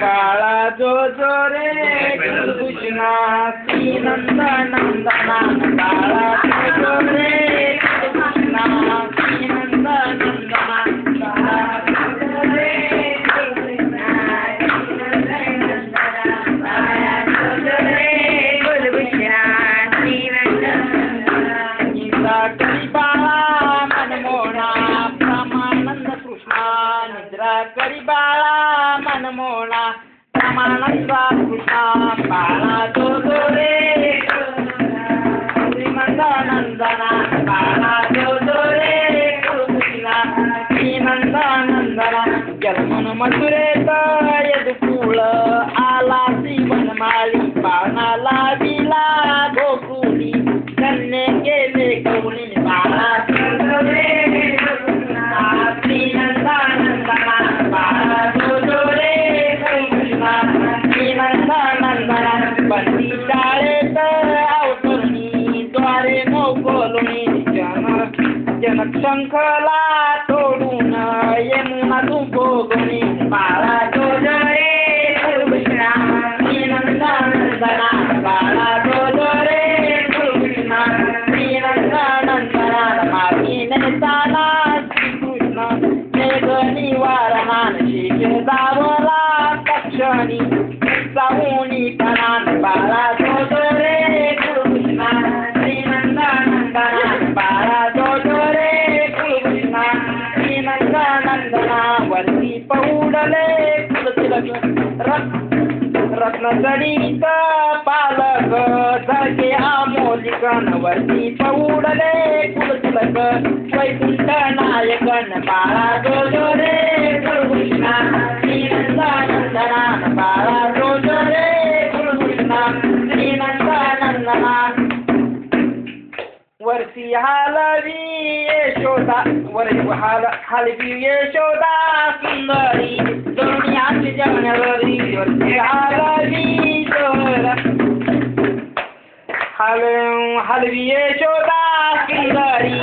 बाळा जो जो रे कृष्णा ती नंद नंदना बाळा ನಿದ್ರಾ ಕರಿ ಬಾಳ ಮನಮೋಳ ಸಮಾನ ಬಾಳ ಜೋಜೋರೆ ಶ್ರೀಮಂತಾನಂದನ ಬಾಳ ಜೋಜೋರೆ ಶ್ರೀಮಂತಾನಂದನ ಮಧುರೇ. नंदना बंदी शाळेत अवतरणी द्वारे मोकलोणी जन जनशंखला तोडून यमुना तू कुलतिलक रत्न रत्नजडीत पालक जगे आमोलिकन वरती पौडले कुलतिलक वैकुंठ नायकन बाळा जो जो रे कृष्णा श्रीनंदा नंदना बाळा जो रे कृष्णा श्रीनंदा नंदना वरती हालवी यशोदा वर हाल हालवी यशोदा सुंदरी दोन्ही आमची जगण्यावरी वरती हालवी जोरा हाल हलवी यशोदा सुंदरी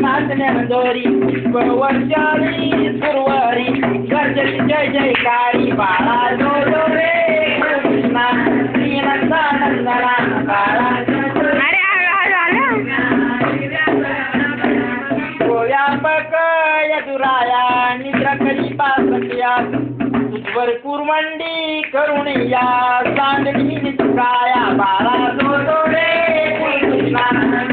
नाचण्या दोरी वर्षारी सुरवारी गर्जती जय जयकारी भरपूर मंडी करून या सांगली काया बारा जो जो कृष्णा